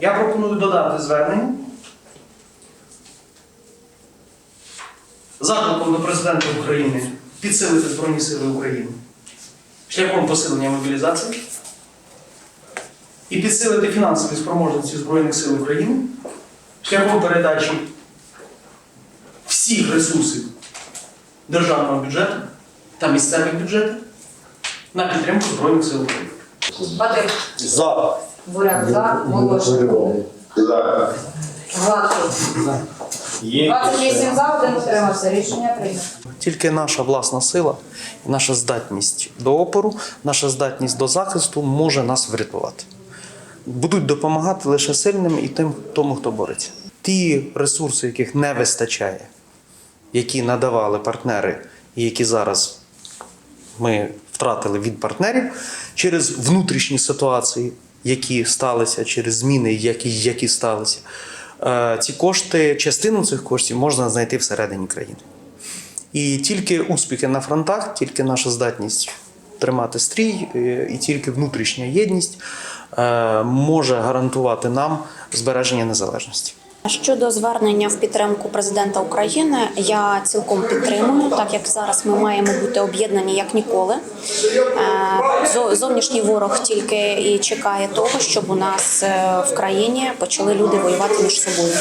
Я пропоную додати звернення закликом до президента України підсилити Збройні Сили України шляхом посилення мобілізації і підсилити фінансові спроможності Збройних сил України шляхом передачі всіх ресурсів державного бюджету та місцевих бюджетів на підтримку Збройних сил України. За. Буряк за, Волошин. За. Гладкий. Є. 28 за, один утримався. Рішення прийнято. Тільки наша власна сила, наша здатність до опору, наша здатність до захисту може нас врятувати. Будуть допомагати лише сильним і тим, тому, хто бореться. Ті ресурси, яких не вистачає, які надавали партнери, і які зараз ми втратили від партнерів через внутрішні ситуації, які сталися, через зміни, які, які сталися. Е, Ці кошти, частину цих коштів можна знайти всередині країни. І тільки успіхи на фронтах, тільки наша здатність тримати стрій, е, і тільки внутрішня єдність е, може гарантувати нам збереження незалежності. Щодо звернення в підтримку президента України, я цілком підтримую, так як зараз ми маємо бути об'єднані як ніколи. Е, зо- Зовнішній ворог тільки і чекає того, щоб у нас е, в країні почали люди воювати між собою.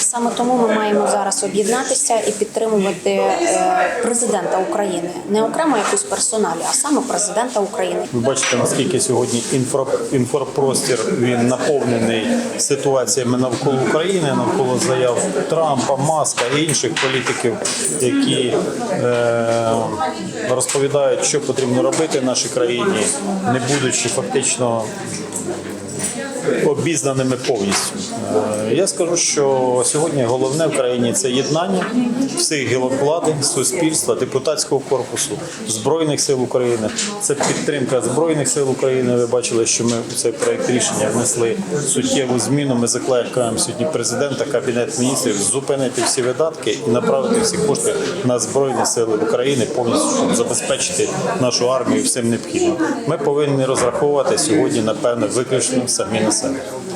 Саме тому ми маємо зараз об'єднатися і підтримувати е, президента України, не окремо якусь персоналі, а саме президента України. Ви бачите, наскільки сьогодні інфра, інфопростір він наповнений ситуаціями навколо України, навколо заяв Трампа, Маска і інших політиків, які е, розповідають, що потрібно робити в нашій країні, не будучи фактично обізнаними повністю. Е, Я скажу, що сьогодні головне в країні це єднання всіх гілок влади, суспільства, депутатського корпусу, збройних сил України. Це підтримка збройних сил України. Ви бачили, що ми у цей проект рішення внесли суттєву зміну. Ми закликаємо сьогодні президента, кабінет міністрів зупинити всі видатки і направити всі кошти на збройні сили України повністю щоб забезпечити нашу армію всім необхідним. Ми повинні розраховувати сьогодні, напевно, виключно самі на себе.